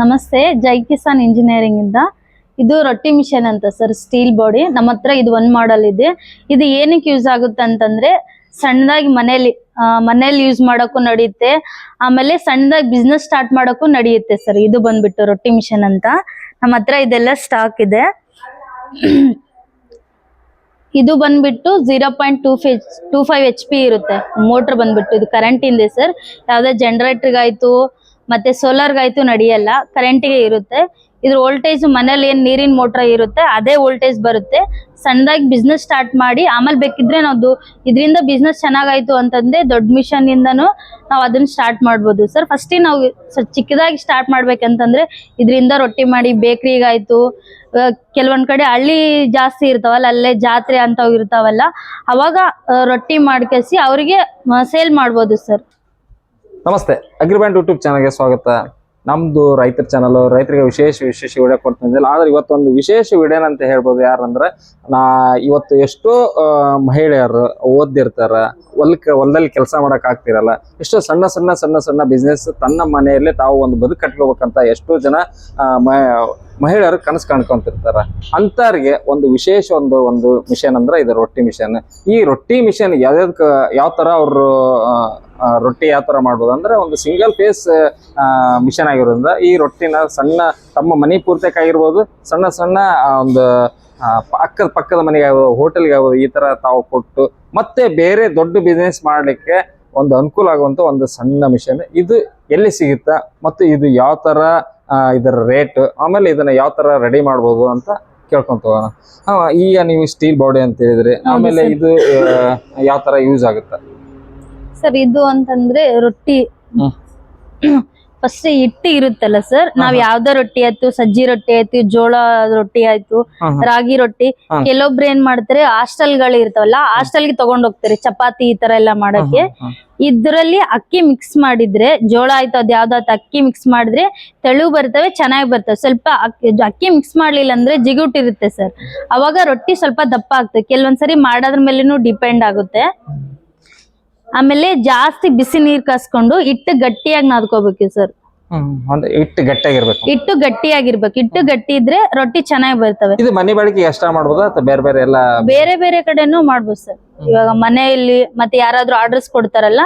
ನಮಸ್ತೆ, ಜೈ ಕಿಸಾನ್ ಇಂಜಿನಿಯರಿಂಗ್ ಇಂದ. ಇದು ರೊಟ್ಟಿ ಮಿಷನ್ ಅಂತ ಸರ್, ಸ್ಟೀಲ್ ಬಾಡಿ. ನಮ್ಮ ಹತ್ರ ಇದು ಒಂದ್ ಮಾಡೆಲ್ ಇದೆ. ಇದು ಏನಕ್ಕೆ ಯೂಸ್ ಆಗುತ್ತೆ ಅಂತಂದ್ರೆ, ಸಣ್ಣದಾಗಿ ಮನೇಲಿ ಮನೇಲಿ ಯೂಸ್ ಮಾಡೋಕು ನಡೆಯುತ್ತೆ ಆಮೇಲೆ ಸಣ್ಣದಾಗಿ ಬಿಸ್ನೆಸ್ ಸ್ಟಾರ್ಟ್ ಮಾಡಕ್ಕೂ ನಡೆಯುತ್ತೆ ಸರ್, ಇದು ಬಂದ್ಬಿಟ್ಟು ರೊಟ್ಟಿ ಮಿಷನ್ ಅಂತ. ನಮ್ಮ ಹತ್ರ ಇದೆಲ್ಲ ಸ್ಟಾಕ್ ಇದೆ. ಇದು ಬಂದ್ಬಿಟ್ಟು zero point two five two five H P ಇರುತ್ತೆ. ಮೋಟರ್ ಬಂದ್ಬಿಟ್ಟು, ಇದು ಕರೆಂಟ್ ಇಂದೆ ಸರ್. ಯಾವ್ದೇ ಜನರೇಟರ್ಗಾಯ್ತು ಮತ್ತೆ ಸೋಲಾರ್ ಸೋಲಾರ್ಗಾಯ್ತು ನಡೆಯಲ್ಲ ಕರೆಂಟಿಗೆ ಇರುತ್ತೆ. ಇದ್ರ ವೋಲ್ಟೇಜ್ ಮನೇಲಿ ಏನ್ ನೀರಿನ ಮೋಟರ್ ಇರುತ್ತೆ, ಅದೇ ವೋಲ್ಟೇಜ್ ಬರುತ್ತೆ. ಸಣ್ಣದಾಗಿ ಬಿಸ್ನೆಸ್ ಸ್ಟಾರ್ಟ್ ಮಾಡಿ, ಆಮೇಲೆ ಬೇಕಿದ್ರೆ ನಾವು ಇದರಿಂದ ಬಿಸ್ನೆಸ್ ಚೆನ್ನಾಗಾಯ್ತು ಅಂತಂದ್ರೆ ದೊಡ್ಡ ಮಿಷನ್ ಇಂದನು ನಾವು ಅದನ್ನ ಸ್ಟಾರ್ಟ್ ಮಾಡ್ಬೋದು. ಸರ್ ಫಸ್ಟ್ ನಾವು ಚಿಕ್ಕದಾಗಿ ಸ್ಟಾರ್ಟ್ ಮಾಡ್ಬೇಕಂತಂದ್ರೆ ಇದರಿಂದ ರೊಟ್ಟಿ ಮಾಡಿ ಬೇಕ್ರಿಗಾಯ್ತು ಕೆಲವೊಂದ್ ಕಡೆ ಹಳ್ಳಿ ಜಾಸ್ತಿ ಇರ್ತಾವಲ್ಲ, ಅಲ್ಲೇ ಜಾತ್ರೆ ಅಂತವ್ ಇರ್ತಾವಲ್ಲ, ಅವಾಗ ರೊಟ್ಟಿ ಮಾಡ್ಕೇಸಿ ಅವರಿಗೆ ಸೇಲ್ ಮಾಡ್ಬೋದು ಸರ್ ನಮಸ್ತೆ ಅಗ್ರಿಬ್ಯಾಂಡ್ ಯೂಟ್ಯೂಬ್ ಚಾನಲ್ಗೆ ಸ್ವಾಗತ. ನಮ್ದು ರೈತರ ಚಾನಲ್, ರೈತರಿಗೆ ವಿಶೇಷ ವಿಶೇಷ ವಿಡಿಯೋ ಕೊಡ್ತಿದ್ದಿಲ್ಲ ಆದ್ರೆ ಇವತ್ತೊಂದು ವಿಶೇಷ ವಿಡಿಯೋ ಅಂತ ಹೇಳ್ಬೋದು ಯಾರಂದ್ರೆ, ನಾ ಇವತ್ತು ಎಷ್ಟೋ ಮಹಿಳೆಯರು ಓದಿರ್ತಾರ ಹೊಲಕ್ಕೆ ಹೊಲದಲ್ಲಿ ಕೆಲಸ ಮಾಡಕ್ ಆಗ್ತಿರಲ್ಲ, ಎಷ್ಟೋ ಸಣ್ಣ ಸಣ್ಣ ಸಣ್ಣ ಸಣ್ಣ ಬಿಸ್ನೆಸ್ ತನ್ನ ಮನೆಯಲ್ಲೇ ತಾವು ಒಂದು ಬದುಕು ಕಟ್ಕೋಬೇಕಂತ ಎಷ್ಟೋ ಜನ ಮಹಿಳೆಯರು ಕನಸು ಕಾಣ್ಕೊಂತಿರ್ತಾರ. ಅಂತವ್ರಿಗೆ ಒಂದು ವಿಶೇಷ ಒಂದು ಒಂದು ಮಿಷನ್ ಅಂದ್ರೆ ಇದು ರೊಟ್ಟಿ ಮಿಷನ್ ಈ ರೊಟ್ಟಿ ಮಿಷನ್ ಯಾವ್ಯಾವ್ದಕ್ಕ ಯಾವ ತರ ಅವರು ರೊಟ್ಟಿ ಯಾವ ತರ ಮಾಡ್ಬೋದು ಅಂದ್ರೆ ಒಂದು ಸಿಂಗಲ್ ಫೇಸ್ ಮಿಷನ್ ಆಗಿರೋದ್ರಿಂದ ಈ ರೊಟ್ಟಿನ ಸಣ್ಣ ತಮ್ಮ ಮನೆ ಪೂರ್ತಕ್ಕೆ ಆಗಿರ್ಬೋದು ಸಣ್ಣ ಸಣ್ಣ ಒಂದು ಅಕ್ಕದ ಪಕ್ಕದ ಮನೆಗೆ ಆಗ್ಬೋದು ಹೋಟೆಲ್ಗೆ ಆಗ್ಬೋದು ಈ ತರ ತಾವು ಕೊಟ್ಟು ಮತ್ತೆ ಬೇರೆ ದೊಡ್ಡ ಬಿಸ್ನೆಸ್ ಮಾಡ್ಲಿಕ್ಕೆ ಒಂದು ಅನುಕೂಲ ಆಗುವಂತ ಒಂದು ಸಣ್ಣ ಮಿಷನ್ ಇದು ಎಲ್ಲಿ ಸಿಗುತ್ತಾ ಮತ್ತು ಇದು ಯಾವ ತರ ಇದರ ರೇಟ್ ಆಮೇಲೆ ಇದನ್ನ ಯಾವ ತರ ರೆಡಿ ಮಾಡ್ಬೋದು ಅಂತ ಕೇಳ್ಕೊಂತ ಹೋಗೋಣ. ಈಗ ನೀವು ಸ್ಟೀಲ್ ಬಾಡಿ ಅಂತ ಹೇಳಿದ್ರಿ ಆಮೇಲೆ ಇದು ಯಾವ ತರ ಯೂಸ್ ಆಗುತ್ತೆ? ಸರ್ ಇದು ಅಂತಂದ್ರೆ ರೊಟ್ಟಿ. ಫಸ್ಟ್ ಹಿಟ್ಟು ಇರುತ್ತಲ್ಲ ಸರ್ ನಾವ್. ಯಾವ್ದೇ ರೊಟ್ಟಿ ಆಯ್ತು ಸಜ್ಜಿ ರೊಟ್ಟಿ ಆಯ್ತು ಜೋಳ ರೊಟ್ಟಿ ಆಯ್ತು. ರಾಗಿ ರೊಟ್ಟಿ. ಕೆಲವೊಬ್ರು ಏನ್ ಮಾಡ್ತಾರೆ ಹಾಸ್ಟೆಲ್ಗಳು ಇರ್ತಾವಲ್ಲ ಹಾಸ್ಟೆಲ್ಗೆ ತಗೊಂಡ್ ಹೋಗ್ತಾರೆ ಚಪಾತಿ ಈ ತರ ಎಲ್ಲ ಮಾಡಕ್ಕೆ. ಇದ್ರಲ್ಲಿ ಅಕ್ಕಿ ಮಿಕ್ಸ್ ಮಾಡಿದ್ರೆ ಜೋಳ ಆಯ್ತು ಅದ್ ಯಾವ್ದಾಯ್ತು ಅಕ್ಕಿ ಮಿಕ್ಸ್ ಮಾಡಿದ್ರೆ ತೆಳು ಬರ್ತವೆ ಚೆನ್ನಾಗಿ ಬರ್ತವೆ ಸ್ವಲ್ಪ ಅಕ್ಕಿ ಅಕ್ಕಿ ಮಿಕ್ಸ್ ಮಾಡ್ಲಿಲ್ಲ ಅಂದ್ರೆ ಜಿಗುಟ್ ಇರುತ್ತೆ ಸರ್ ಅವಾಗ ರೊಟ್ಟಿ ಸ್ವಲ್ಪ ದಪ್ಪ ಆಗ್ತದೆ ಕೆಲವೊಂದ್ಸರಿ ಮಾಡೋದ್ರ ಮೇಲೇನು ಡಿಪೆಂಡ್ ಆಗುತ್ತೆ ಆಮೇಲೆ ಜಾಸ್ತಿ ಬಿಸಿ ನೀರ್ ಕಾಸ್ಕೊಂಡು ಹಿಟ್ಟು ಗಟ್ಟಿಯಾಗಿ ನಾದ್ಕೋಬೇಕು ಸರ್. ಹಿಟ್ಟು ಗಟ್ಟಿಯಾಗಿರ್ಬೇಕು. ಹಿಟ್ಟು ಗಟ್ಟಿಯಾಗಿರ್ಬೇಕು. ಹಿಟ್ಟು ಗಟ್ಟಿ ಇದ್ರೆ ರೊಟ್ಟಿ ಚೆನ್ನಾಗಿ ಬರ್ತವೆ. ಇದು ಮನೆ ಬಳಕೆ ಎಷ್ಟ ಮಾಡ್ಬೋದಾ ಅಥವಾ ಬೇರೆ ಬೇರೆ ಎಲ್ಲ ಬೇರೆ ಬೇರೆ ಕಡೆನೂ ಮಾಡ್ಬೋದು ಸರ್. ಇವಾಗ ಮನೆಯಲ್ಲಿ ಮತ್ತೆ ಯಾರಾದ್ರೂ ಆರ್ಡರ್ಸ್ ಕೊಡ್ತಾರಲ್ಲ.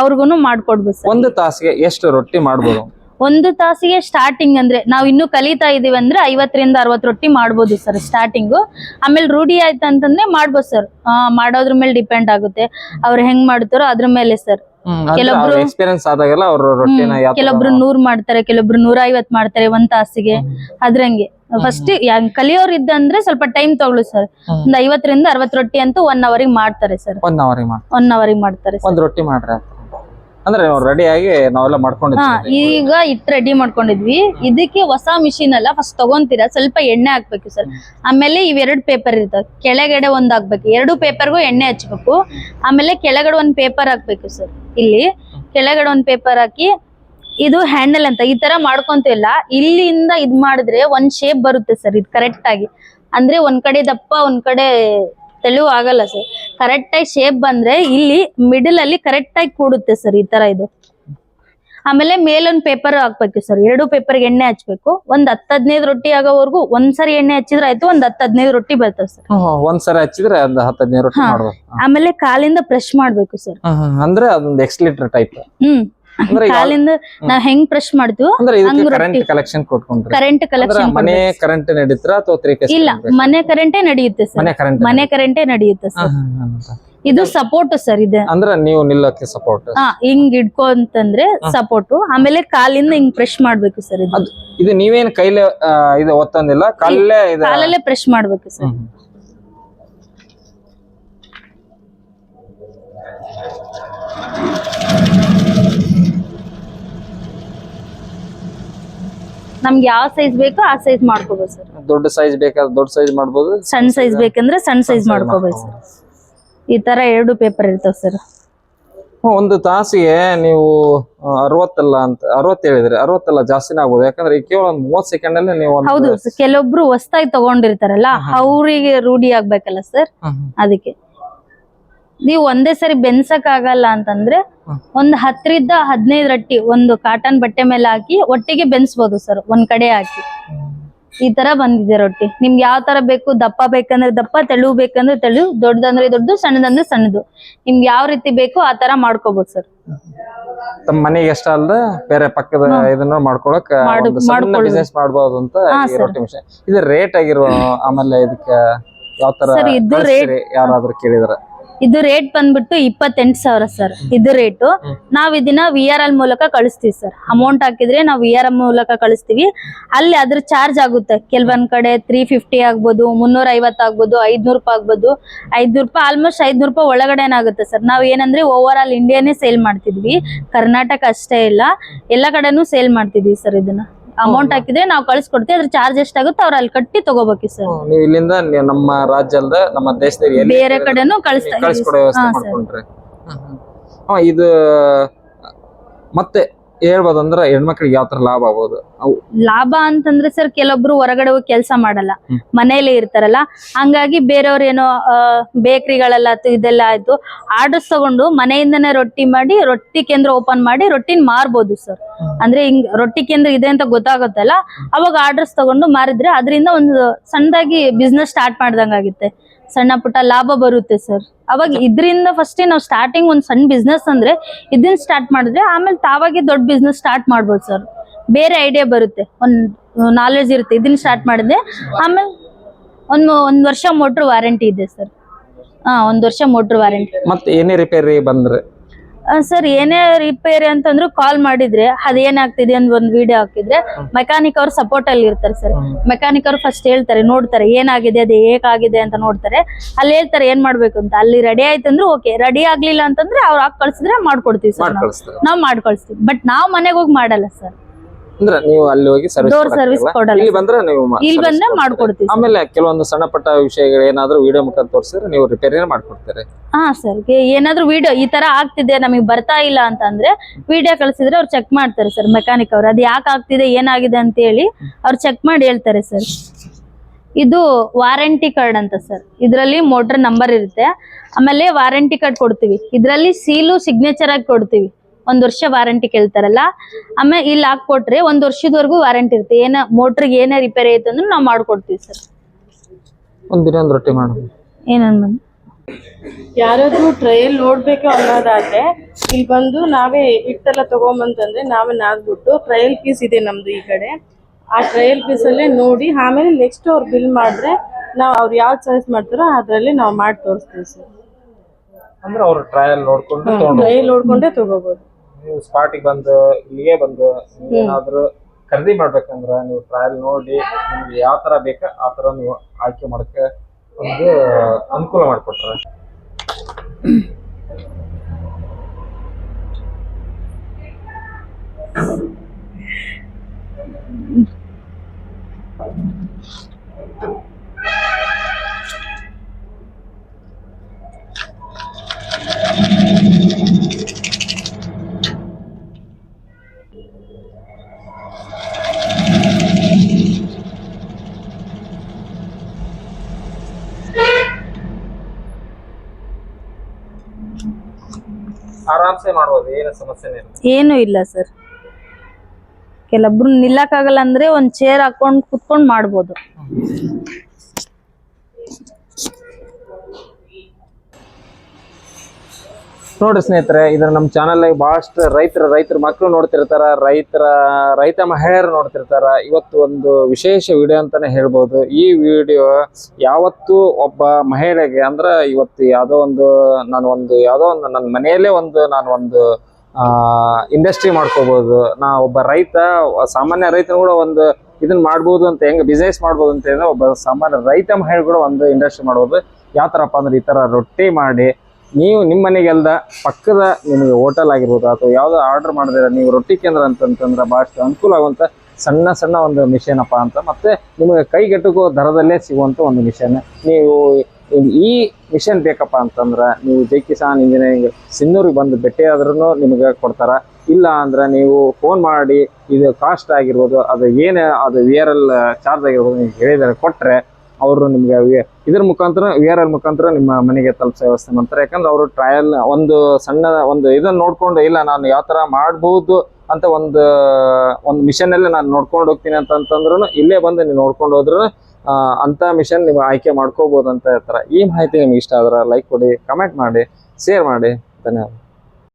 ಅವ್ರಿಗೂನು ಮಾಡ್ಕೊಡ್ಬೋದು ಸರ್. ಒಂದು ತಾಸಿಗೆ ಎಷ್ಟು ರೊಟ್ಟಿ ಮಾಡ್ಬೋದು? ಒಂದು ತಾಸಿಗೆ ಸ್ಟಾರ್ಟಿಂಗ್ ಅಂದ್ರೆ ನಾವು ಇನ್ನು ಕಲಿತಾ ಇದೀವಿ ಅಂದ್ರೆ ಐವತ್ತರಿಂದ ಅರವತ್ ರೊಟ್ಟಿ ಮಾಡ್ಬೋದು ಸರ್ ಸ್ಟಾರ್ಟಿಂಗು ಆಮೇಲೆ ರೂಢಿ ಆಯ್ತು ಅಂತಂದ್ರೆ ಮಾಡ್ಬೋದು ಸರ್ ಮಾಡೋದ್ರ ಮೇಲೆ ಡಿಪೆಂಡ್ ಆಗುತ್ತೆ. ಅವ್ರು ಹೆಂಗ್ ಮಾಡ್ತಾರೋ ಅದ್ರ ಮೇಲೆ ಸರ್ ಕೆಲವೊಬ್ರು- ಎಕ್ಸ್ಪೀರಿಯನ್ಸ್ ಆದಾಗೆಲ್ಲ ಅವರು ರೊಟ್ಟಿನ ಕೆಲವೊಬ್ರು ನೂರ್ ಮಾಡ್ತಾರೆ ಕೆಲವೊಬ್ರು ನೂರ ಐವತ್ ಮಾಡ್ತಾರೆ ಒಂದ್ ತಾಸಿಗೆ. ಅದ್ರಂಗೆ. ಫಸ್ಟ್ ಕಲಿಯೋರ್ ಇದ್ದಂದ್ರೆ ಸ್ವಲ್ಪ ಟೈಮ್ ತಗೊಳ್ಳು ಸರ್. ಒಂದ್ ಐವತ್ತರಿಂದ ಅರವತ್ ರೊಟ್ಟಿ ಅಂತೂ ಒನ್ ಅವರಿಗೆ ಮಾಡ್ತಾರೆ ಸರ್ ಒನ್ ಅವರಿಗೆ ಒನ್ ಅವರಿಗೆ ಮಾಡ್ತಾರೆ ಒಂದ್ ರೊಟ್ಟಿ ಮಾಡ್ರಿ ಅಂದ್ರೆ ರೆಡಿ ಆಗಿ ನಾವೆಲ್ಲ ಮಾಡ್ಕೊಂಡಿದ್ವಿ ಈಗ ಇಟ್ ರೆಡಿ ಮಾಡ್ಕೊಂಡಿದ್ವಿ. ಇದಕ್ಕೆ ಹೊಸ ಮಿಷಿನ್ ಅಲ್ಲ ಫಸ್ಟ್ ತಗೊಂತೀರಾ? ಸ್ವಲ್ಪ ಎಣ್ಣೆ ಹಾಕ್ಬೇಕು ಸರ್ ಆಮೇಲೆ ಇವೆರಡು ಪೇಪರ್ ಇರ್ತವೆ. ಕೆಳಗಡೆ ಒಂದ್ ಹಾಕ್ಬೇಕು. ಎರಡು ಪೇಪರ್ಗೂ ಎಣ್ಣೆ ಹಚ್ಬೇಕು. ಆಮೇಲೆ ಕೆಳಗಡೆ ಒಂದ್ ಪೇಪರ್ ಹಾಕ್ಬೇಕು ಸರ್ ಇಲ್ಲಿ ಕೆಳಗಡೆ ಒಂದ್ ಪೇಪರ್ ಹಾಕಿ ಇದು ಹ್ಯಾಂಡಲ್ ಅಂತ ಈ ತರ ಮಾಡ್ಕೊಂತಿಲ್ಲ ಇಲ್ಲಿಂದ ಇದ್ ಮಾಡಿದ್ರೆ ಒಂದ್ ಶೇಪ್ ಬರುತ್ತೆ ಸರ್ ಇದು ಕರೆಕ್ಟ್ ಆಗಿ. ಅಂದ್ರೆ ಒಂದ್ ಕಡೆ ದಪ್ಪ ಒಂದ್ ಕಡೆ ತೆಳುವು ಆಗಲ್ಲ ಸರ್ ಕರೆಕ್ಟ್ ಆಗಿ ಶೇಪ್ ಬಂದ್ರೆ ಇಲ್ಲಿ ಮಿಡಲ್ ಅಲ್ಲಿ ಕರೆಕ್ಟ್ ಆಗಿ ಕೂಡುತ್ತೆ ಸರ್ ಈ ತರ ಇದು. ಆಮೇಲೆ ಮೇಲೊಂದು ಪೇಪರ್ ಹಾಕ್ಬೇಕು ಸರ್ ಎರಡು ಪೇಪರ್ಗೆ ಎಣ್ಣೆ ಹಚ್ಬೇಕು. ಒಂದ್ ಹತ್ತ ಹದಿನೈದು ರೊಟ್ಟಿ ಆಗೋವರೆಗೂ ಒಂದ್ಸರಿ ಎಣ್ಣೆ ಹಚ್ಚಿದ್ರೆ ಆಯ್ತು ಒಂದ್ ಹತ್ತ ಹದಿನೈದು ರೊಟ್ಟಿ ಬರ್ತವೆ ಸರ್ ಒಂದ್ಸರಿ ಹಚ್ಚಿದ್ರೆ ಒಂದ್ ಹತ್ತು ಹದಿನೈದು ರೊಟ್ಟಿ. ಆಮೇಲೆ ಕಾಲಿಂದ ಪ್ರೆಶ್ ಮಾಡ್ಬೇಕು ಸರ್. ಅಂದ್ರೆ ಅದೊಂದು ಟೈಪ್ ಹ್ಮ್. ಕಾಲಿಂದ ನಾವ್ ಹೆಂಗ್ ಪ್ರೆಸ್ ಮಾಡ್ತೀವೋ ಕರೆಂಟ್ ಕಲೆಕ್ಷನ್ ಕರೆಂಟ್ ಕಲೆಕ್ಷನ್ ಮನೆ ಕರೆಂಟ್ ನಡೀತ್ರ ಇಲ್ಲ ಮನೆ ಕರೆಂಟೇ ನಡೆಯುತ್ತೆ ಸರ್. ಮನೆ ಕರೆಂಟ್ ನಡೆಯುತ್ತೆ ಸರ್. ಇದು ಸಪೋರ್ಟ್ ಸರ್ ಇದೆ. ಅಂದ್ರೆ ನೀವು ನಿಲ್ಲಕ್ಕೆ ಸಪೋರ್ಟ್ ಹಾ ಹಿಂಗ್ ಇಟ್ಕೊಂತಂದ್ರೆ ಅಂತಂದ್ರೆ ಸಪೋರ್ಟ್ ಆಮೇಲೆ ಕಾಲಿಂದ ಹಿಂಗ್ ಪ್ರೆಸ್ ಮಾಡ್ಬೇಕು ಸರ್ ಇದು. ಇದು ನೀವೇನ್ ಕೈಲೇ ಇದು ಒತ್ತೊಂದಿಲ್ಲ? ಕಾಲಲ್ಲೇ ಕಾಲಲ್ಲೇ ಪ್ರೆಸ್ ಮಾಡ್ಬೇಕು ಸರ್. ನಮ್ಗೆ ಯಾವ ಸೈಜ್ ಬೇಕೋ ಆ ಸೈಜ್ ಮಾಡ್ಕೋಬೋದು ಸರ್. ದೊಡ್ಡ ಸೈಜ್ ಬೇಕಾದ್ರೆ ದೊಡ್ಡ ಸೈಜ್ ಮಾಡ್ಬೋದು? ಸಣ್ಣ ಸೈಜ್ ಬೇಕಂದ್ರೆ ಸಣ್ಣ ಸೈಜ್ ಮಾಡ್ಕೋಬೋದು ಸರ್. ಈ ತರ ಎರಡು ಪೇಪರ್ ಇರ್ತಾವ ಸರ್. ಒಂದು ತಾಸಿಗೆ ನೀವು ಅರವತ್ತಲ್ಲ ಅಂತ ಅರವತ್ತು ಹೇಳಿದ್ರೆ ಅರವತ್ತಲ್ಲ ಜಾಸ್ತಿನೇ ಆಗ್ಬೋದು. ಯಾಕಂದ್ರೆ ಈ ಕೇವಲ ಒಂದು ಮೂವತ್ತು ಸೆಕೆಂಡ್ ಅಲ್ಲಿ ನೀವು ಒಂದು ಹೌದು. ಕೆಲವೊಬ್ರು ಹೊಸ್ತಾಗಿ ತಗೊಂಡಿರ್ತಾರಲ್ಲ ಅವರಿಗೆ ರೂಢಿ ಆಗ್ಬೇಕಲ್ಲ ಸರ್. ಅದಕ್ಕೆ. ನೀವು ಒಂದೇ ಸರಿ ಬೆನ್ಸಕ್ ಆಗಲ್ಲ ಅಂತಂದ್ರೆ. ಒಂದ್ ಹತ್ತರಿಂದ ಹದಿನೈದು ರಟ್ಟಿ ಒಂದು ಕಾಟನ್ ಬಟ್ಟೆ ಮೇಲೆ ಹಾಕಿ ಒಟ್ಟಿಗೆ ಬೆನ್ಸ್ಬೋದು ಸರ್ ಒಂದ್ ಕಡೆ ಹಾಕಿ. ಈ ತರ ಬಂದಿದೆ ರೊಟ್ಟಿ. ನಿಮ್ಗೆ ಯಾವ ತರ ಬೇಕು ದಪ್ಪ ಬೇಕಂದ್ರೆ ದಪ್ಪ ತೆಳು ಬೇಕಂದ್ರೆ ತೆಳು ದೊಡ್ಡದಂದ್ರೆ ದೊಡ್ಡದು ಸಣ್ಣದಂದ್ರೆ ಸಣ್ಣದು. ನಿಮ್ಗೆ ಯಾವ ರೀತಿ ಬೇಕು ಆ ತರ ಮಾಡ್ಕೋಬಹುದು ಸರ್ ತಮ್ಮ ಮನೆಗೆ ಅಲ್ದ ಬೇರೆ ಪಕ್ಕದ ಇದನ್ನ ಮಾಡ್ಕೊಳಕ್. ಬಿಸ್ನೆಸ್ ಮಾಡ್ಬೋದು ಅಂತ ರೊಟ್ಟಿ ಮಿಷನ್ ಇದು ರೇಟ್ ಆಗಿರೋ ಆಮೇಲೆ ಇದಕ್ಕೆ ಯಾವ ತರ? ಯಾರಾದ್ರೂ ಕೇಳಿದ್ರ? ಇದು ರೇಟ್ ಬಂದ್ಬಿಟ್ಟು ಇಪ್ಪತ್ತೆಂಟು ಸಾವಿರ ಸರ್ ಇದು ರೇಟು ನಾವ್ ಇದನ್ನ ವಿ ಆರ್ ಎಲ್ ಮೂಲಕ ಕಳಿಸ್ತೀವಿ ಸರ್ ಅಮೌಂಟ್ ಹಾಕಿದ್ರೆ ನಾವು ವಿ ಆರ್ ಎಲ್ ಮೂಲಕ ಕಳಿಸ್ತೀವಿ. ಅಲ್ಲಿ ಅದ್ರ ಚಾರ್ಜ್ ಆಗುತ್ತೆ. ಕೆಲವೊಂದ್ ಕಡೆ ತ್ರೀ ಫಿಫ್ಟಿ ಆಗ್ಬೋದು ಮುನ್ನೂರ ಐವತ್ತು ಆಗ್ಬೋದು ಐದ್ನೂರು ರೂಪಾಯಿ ಆಗ್ಬೋದು. ಐದ್ನೂರು ರೂಪಾಯಿ ಆಲ್ಮೋಸ್ಟ್ ಐದ್ನೂರು ರೂಪಾಯಿ ಒಳಗಡೆನೇ ಆಗುತ್ತೆ ಸರ್ ನಾವ್ ಏನಂದ್ರೆ ಓವರ್ ಆಲ್ ಇಂಡಿಯಾನೇ ಸೇಲ್ ಮಾಡ್ತಿದ್ವಿ. ಕರ್ನಾಟಕ ಅಷ್ಟೇ ಇಲ್ಲ. ಎಲ್ಲ ಕಡೆನೂ ಸೇಲ್ ಮಾಡ್ತಿದ್ವಿ ಸರ್ ಇದನ್ನ. ಅಮೌಂಟ್ ಹಾಕಿದ್ರೆ ನಾವು ಕಳಿಸ್ಕೊಡ್ತೀವಿ. ಅದ್ರ ಚಾರ್ಜ್ ಎಷ್ಟಾಗುತ್ತೆ ಅವ್ರ ಅಲ್ಲಿ ಕಟ್ಟಿ ತಗೋಬೇಕು ಸರ್. ನೀವು ಇಲ್ಲಿಂದ ನಮ್ಮ ರಾಜ್ಯದ ನಮ್ಮ ದೇಶದಲ್ಲಿ ಎಲ್ಲಿ ಬೇರೆ ಕಡೆನೂ ಕಳಿಸ್ತಾ ಕಳಿಸ್ಕೊಡೋ ವ್ಯವಸ್ಥೆ ಮಾಡ್ಕೊಂಡ್ರೆ. ಹಾ ಇದು ಮತ್ತೆ ಹೇಳ್ಬೋದಂದ್ರ ಹೆಣ್ಮಕ್ಳಿಗೆ ಯಾವ ತರ ಲಾಭ ಆಗ್ಬೋದು? ಅವು ಲಾಭ ಅಂತಂದ್ರೆ ಸರ್ ಕೆಲವೊಬ್ರು ಹೊರಗಡೆ ಹೋಗಿ ಕೆಲಸ ಮಾಡಲ್ಲ. ಮನೆಯಲ್ಲೇ ಮನೇಲಿ ಇರ್ತಾರಲ್ಲ. ಹಂಗಾಗಿ ಬೇರೆಯವ್ರ ಏನೋ ಬೇಕರಿಗಳೆಲ್ಲ ಇದೆಲ್ಲ ಆಯ್ತು. ಆರ್ಡರ್ಸ್ ತಗೊಂಡು ಮನೆಯಿಂದನೇ ರೊಟ್ಟಿ ಮಾಡಿ ರೊಟ್ಟಿ ಕೇಂದ್ರ ಓಪನ್ ಮಾಡಿ ರೊಟ್ಟಿನ ಮಾರ್ಬೋದು ಸರ್ ಅಂದ್ರೆ ಹಿಂಗ್ ರೊಟ್ಟಿ ಕೇಂದ್ರ ಇದೆ ಅಂತ ಗೊತ್ತಾಗುತ್ತಲ್ಲ? ಅವಾಗ ಆರ್ಡರ್ಸ್ ತಗೊಂಡು ಮಾರಿದ್ರೆ ಅದರಿಂದ ಒಂದು ಸಣ್ಣದಾಗಿ ಬಿಸ್ನೆಸ್ ಸ್ಟಾರ್ಟ್ ಮಾಡ್ದಂಗಾಗುತ್ತೆ. ಸಣ್ಣ ಪುಟ್ಟ ಲಾಭ ಬರುತ್ತೆ ಸರ್ ಅವಾಗ ಇದರಿಂದ ಫಸ್ಟ್ ನಾವು ಸ್ಟಾರ್ಟಿಂಗ್ ಒಂದು ಸಣ್ಣ ಬಿಸ್ನೆಸ್ ಅಂದ್ರೆ ಇದನ್ನ ಸ್ಟಾರ್ಟ್ ಮಾಡಿದ್ರೆ ಆಮೇಲೆ ತಾವಾಗೆ ದೊಡ್ಡ ಬಿಸ್ನೆಸ್ ಸ್ಟಾರ್ಟ್ ಮಾಡ್ಬೋದು ಸರ್ ಬೇರೆ ಐಡಿಯಾ ಬರುತ್ತೆ. ಒಂದ್ ನಾಲೆಜ್ ಇರುತ್ತೆ. ಇದನ್ನ ಸ್ಟಾರ್ಟ್ ಮಾಡಿದ್ರೆ ಆಮೇಲೆ ಒಂದು, ಒಂದ್ ವರ್ಷ ಮೋಟ್ರ್ ವಾರಂಟಿ ಇದೆ ಸರ್ ಹಾ, ಒಂದ್ ವರ್ಷ ಮೋಟ್ರ್ ವಾರಂಟಿ ಮತ್ತೆ ಏನೇ ರಿಪೇರಿ ಬಂದ್ರೆ? ಸರ್ ಏನೇ ರಿಪೇರಿ ಅಂತಂದ್ರು ಕಾಲ್ ಮಾಡಿದ್ರೆ ಅದೇನಾಗ್ತಿದೆ ಅಂತ ಒಂದು ವಿಡಿಯೋ ಹಾಕಿದ್ರೆ ಮೆಕ್ಯಾನಿಕ್ ಅವ್ರು ಸಪೋರ್ಟ್ ಅಲ್ಲಿ ಇರ್ತಾರೆ ಸರ್. ಮೆಕ್ಯಾನಿಕ್ ಅವ್ರು ಫಸ್ಟ್ ಹೇಳ್ತಾರೆ ನೋಡ್ತಾರೆ ಏನಾಗಿದೆ? ಅದು ಹೇಗಾಗಿದೆ ಅಂತ ನೋಡ್ತಾರೆ. ಅಲ್ಲಿ ಹೇಳ್ತಾರೆ ಏನ್ ಮಾಡ್ಬೇಕು ಅಂತ? ಅಲ್ಲಿ ರೆಡಿ ಆಯ್ತು ಅಂದ್ರೆ ಓಕೆ ರೆಡಿ ಆಗ್ಲಿಲ್ಲ ಅಂತಂದ್ರೆ ಅವ್ರು ಹಾಕಿ ಕಳ್ಸಿದ್ರೆ ಮಾಡ್ಕೊಡ್ತೀವಿ ಸರ್ ನಾವು. ಮಾಡ್ಕೊಳ್ಸ್ತೀವಿ. ಬಟ್ ನಾವ್ ಮನೆಗೆ ಹೋಗಿ ಮಾಡಲ್ಲ ಸರ್. ಅಂದ್ರೆ ನೀವು ಅಲ್ಲಿ ಹೋಗಿ ಸರ್ವಿಸ್ ಸರ್ವಿಸ್ ಕೊಡಲ್ಲ ಇಲ್ಲಿ ಬಂದ್ರೆ ನೀವು ಮ- ಇಲ್ಲಿ service ಬಂದ್ರೆ ಕೊಡ್ತೀರಿ. ಮಾಡ್ಕೊಡ್ತೀವಿ sir. ಆಮೇಲೆ ಕೆಲವೊಂದು ಸಣ್ಣ ಪಟ್ಟ ವಿಷಯಗಳು ಏನಾದ್ರೂ ವಿಡಿಯೋ ಮುಖಾಂತರ ತೋರಿಸಿದ್ರೆ ನೀವು ರಿಪೇರಿ ಮಾಡ್ಕೊಡ್ತೀರಿ? ಹಾ ಸರ್ ಏನಾದ್ರು ವಿಡಿಯೋ ಈ ತರ ಆಗ್ತಿದೆ ನಮಗೆ ಬರ್ತಾ ಇಲ್ಲ ಅಂತಂದ್ರೆ ವಿಡಿಯೋ ಕಳ್ಸಿದ್ರೆ ಅವ್ರು ಚೆಕ್ ಮಾಡ್ತಾರೆ ಸರ್ ಮೆಕ್ಯಾನಿಕ್ ಅವ್ರು. ಅದ್ ಯಾಕೆ ಆಗ್ತಿದೆ ಏನಾಗಿದೆ ಅಂತ ಹೇಳಿ ಅವ್ರು ಚೆಕ್ ಮಾಡಿ ಹೇಳ್ತಾರೆ ಸರ್ ಇದು ವಾರಂಟಿ ಕಾರ್ಡ್ ಅಂತ ಸರ್ ಇದರಲ್ಲಿ ಮೋಟರ್ ನಂಬರ್ ಇರುತ್ತೆ. ಆಮೇಲೆ ವಾರಂಟಿ ಕಾರ್ಡ್ ಕೊಡ್ತೀವಿ. ಇದರಲ್ಲಿ ಸೀಲು ಸಿಗ್ನೇಚರ್ ಆಗಿ ಕೊಡ್ತೀವಿ. ಒಂದ್ ವರ್ಷ ವಾರಂಟಿ ಕೇಳ್ತಾರಲ್ಲ? ಆಮೇಲೆ ಇಲ್ಲಿ ಹಾಕೊಟ್ರೆ ಒಂದ್ ವರ್ಷದವರೆಗೂ ವಾರಂಟಿ ಇರುತ್ತೆ. ಏನ ಮೋಟ್ರಿಗೆ ಏನೇ ರಿಪೇರಿ ಆಯ್ತು ಅಂದ್ರೆ ನಾವು ಮಾಡ್ಕೊಡ್ತೀವಿ ಸರ್ ಯಾರಾದ್ರು ದಿನ ಒಂದು ರೊಟ್ಟಿ ಯಾರಾದ್ರೂ ಟ್ರಯಲ್ ನೋಡ್ಬೇಕು ಅನ್ನೋದಾದ್ರೆ ಇಲ್ಲಿ ಬಂದು ನಾವೇ ಹಿಟ್ಟೆಲ್ಲ ತಗೊಂಬಂತಂದ್ರೆ ನಾವೇ ನಾದ್ಬಿಟ್ಟು ಟ್ರಯಲ್ ಪೀಸ್ ಇದೆ ನಮ್ದು ಈ ಕಡೆ. ಆ ಟ್ರಯಲ್ ಪೀಸ್ ಅಲ್ಲೇ ನೋಡಿ ಆಮೇಲೆ ನೆಕ್ಸ್ಟ್ ಅವ್ರು ಬಿಲ್ ಮಾಡಿದ್ರೆ ನಾವು ಅವ್ರು ಯಾವ್ದು ಚಾಯ್ಸ್ ಮಾಡ್ತಾರೋ ಅದರಲ್ಲಿ ನಾವು ಮಾಡಿ ತೋರಿಸ್ತೀವಿ ಸರ್ ಅಂದ್ರೆ ಅವ್ರು ಟ್ರಯಲ್ ನೋಡ್ಕೊಂಡು ಟ್ರಯಲ್ ನೋಡ್ಕೊಂಡೇ ತಗೋಬಹುದು ನೀವು ಸ್ಪಾಟಿಗೆ ಬಂದು ಇಲ್ಲಿಗೆ ಬಂದು ಏನಾದ್ರೂ ಖರೀದಿ ಮಾಡ್ಬೇಕಂದ್ರ ನೀವು ಟ್ರಯಲ್ ನೋಡಿ ನಿಮ್ಗೆ ಯಾವ ತರ ಬೇಕ ಆ ತರ ನೀವು ಆಯ್ಕೆ ಮಾಡಕ್ಕೆ ಒಂದು ಅನುಕೂಲ ಮಾಡಿಕೊಟ್ರೆ ಆರಾಮ್ಸೆ ಮಾಡ್ಬೋದು ಏನು ಸಮಸ್ಯೆನೇ ಇಲ್ಲ. ಏನು ಇಲ್ಲ ಸರ್. ಕೆಲವೊಬ್ರು ನಿಲ್ಲಕ್ಕಾಗಲ್ಲ ಅಂದ್ರೆ ಒಂದ್ ಚೇರ್ ಹಾಕೊಂಡ್ ಕುತ್ಕೊಂಡ್ ಮಾಡ್ಬೋದು. ನೋಡಿ ಸ್ನೇಹಿತರೆ, ಇದ್ರ ನಮ್ಮ ಚಾನಲ್ ಬಹಳಷ್ಟು ರೈತರ ರೈತರ ಮಕ್ಕಳು ನೋಡ್ತಿರ್ತಾರ, ರೈತರ, ರೈತ ಮಹಿಳೆಯರು ನೋಡ್ತಿರ್ತಾರ. ಇವತ್ತು ಒಂದು ವಿಶೇಷ ವಿಡಿಯೋ ಅಂತಾನೆ ಹೇಳ್ಬೋದು. ಈ ವಿಡಿಯೋ ಯಾವತ್ತು ಒಬ್ಬ ಮಹಿಳೆಗೆ, ಅಂದ್ರೆ ಇವತ್ತು ಯಾವುದೋ ಒಂದು, ನಾನು ಒಂದು ಯಾವ್ದೋ ಒಂದು ನನ್ನ ಮನೆಯಲ್ಲೇ ಒಂದು ನಾನು ಒಂದು ಇಂಡಸ್ಟ್ರಿ ಮಾಡ್ಕೋಬಹುದು ನಾ ಒಬ್ಬ ರೈತ, ಸಾಮಾನ್ಯ ರೈತನ ಕೂಡ ಒಂದು ಇದನ್ನ ಮಾಡ್ಬೋದು ಅಂತ, ಹೆಂಗೆ ಬಿಸ್ನೆಸ್ ಮಾಡ್ಬೋದು ಅಂತ ಹೇಳಿದ್ರೆ, ಒಬ್ಬ ಸಾಮಾನ್ಯ ರೈತ ಮಹಿಳೆ ಕೂಡ ಒಂದು ಇಂಡಸ್ಟ್ರಿ ಮಾಡ್ಬೋದು. ಯಾವ ಥರಪ್ಪ ಅಂದ್ರೆ ಈ ಥರ ರೊಟ್ಟಿ ಮಾಡಿ ನೀವು ನಿಮ್ಮ ಮನೆಗೆಲ್ದ ಪಕ್ಕದ ನಿಮಗೆ ಹೋಟೆಲ್ ಆಗಿರ್ಬೋದು ಅಥವಾ ಯಾವುದೋ ಆರ್ಡರ್ ಮಾಡಿದ್ರೆ ನೀವು ರೊಟ್ಟಿ ಕೇಂದ್ರ ಅಂತಂತಂದ್ರೆ ಭಾಳಷ್ಟು ಅನುಕೂಲ ಆಗುವಂಥ ಸಣ್ಣ ಸಣ್ಣ ಒಂದು ಮಿಷನ್ ಅಂತ. ಮತ್ತು ನಿಮಗೆ ಕೈಗೆಟುಕೋ ದರದಲ್ಲೇ ಸಿಗುವಂಥ ಒಂದು ಮಿಷನ್ ನೀವು ಈ ಮಿಷನ್ ಬೇಕಪ್ಪ ಅಂತಂದ್ರೆ ನೀವು ಜೈ ಕಿಸಾನ್ ಇಂಜಿನಿಯರಿಂಗ್ ಸಿನ್ನೂರಿಗೆ ಬಂದು ಭೇಟಿ ಆದ್ರೂ ನಿಮಗೆ ಕೊಡ್ತಾರೆ. ಇಲ್ಲ ಅಂದ್ರೆ ನೀವು ಫೋನ್ ಮಾಡಿ ಇದು ಕಾಸ್ಟ್ ಆಗಿರ್ಬೋದು, ಅದು ಏನು, ಅದು ವಿ ಆರ್ ಚಾರ್ಜ್ ಆಗಿರ್ಬೋದು, ನೀವು ಹೇಳಿದರೆ ಕೊಟ್ಟರೆ ಅವರು ನಿಮಗೆ ಇದ್ರ ಮುಖಾಂತರ ವಿ ಆರ್ ಎಲ್ ಮುಖಾಂತರ ನಿಮ್ಮ ಮನೆಗೆ ತಲುಪಿಸೋ ವ್ಯವಸ್ಥೆ ಮಾಡ್ತಾರೆ. ಯಾಕಂದ್ರೆ ಅವರು ಟ್ರಯಲ್ ಒಂದು ಸಣ್ಣ ಒಂದು ಇದನ್ನ ನೋಡ್ಕೊಂಡು, ಇಲ್ಲ ನಾನು ಯಾವ ತರ ಮಾಡ್ಬೋದು ಅಂತ ಒಂದು ಒಂದು ಮಿಷನ್ ಅಲ್ಲೇ ನಾನು ನೋಡ್ಕೊಂಡು ಹೋಗ್ತೀನಿ ಅಂತ ಅಂತಂದ್ರು ಇಲ್ಲೇ ಬಂದು ನೀವು ನೋಡ್ಕೊಂಡು ಹೋದ್ರೂ ಅಂತ ಮಿಷನ್ ನೀವು ಆಯ್ಕೆ ಮಾಡ್ಕೋಬಹುದು ಅಂತ ಹೇಳ್ತಾರೆ ಈ ಮಾಹಿತಿ ನಿಮ್ಗೆ ಇಷ್ಟ ಆದ್ರೆ ಲೈಕ್ ಕೊಡಿ ಕಮೆಂಟ್ ಮಾಡಿ ಶೇರ್ ಮಾಡಿ. ಧನ್ಯವಾದ.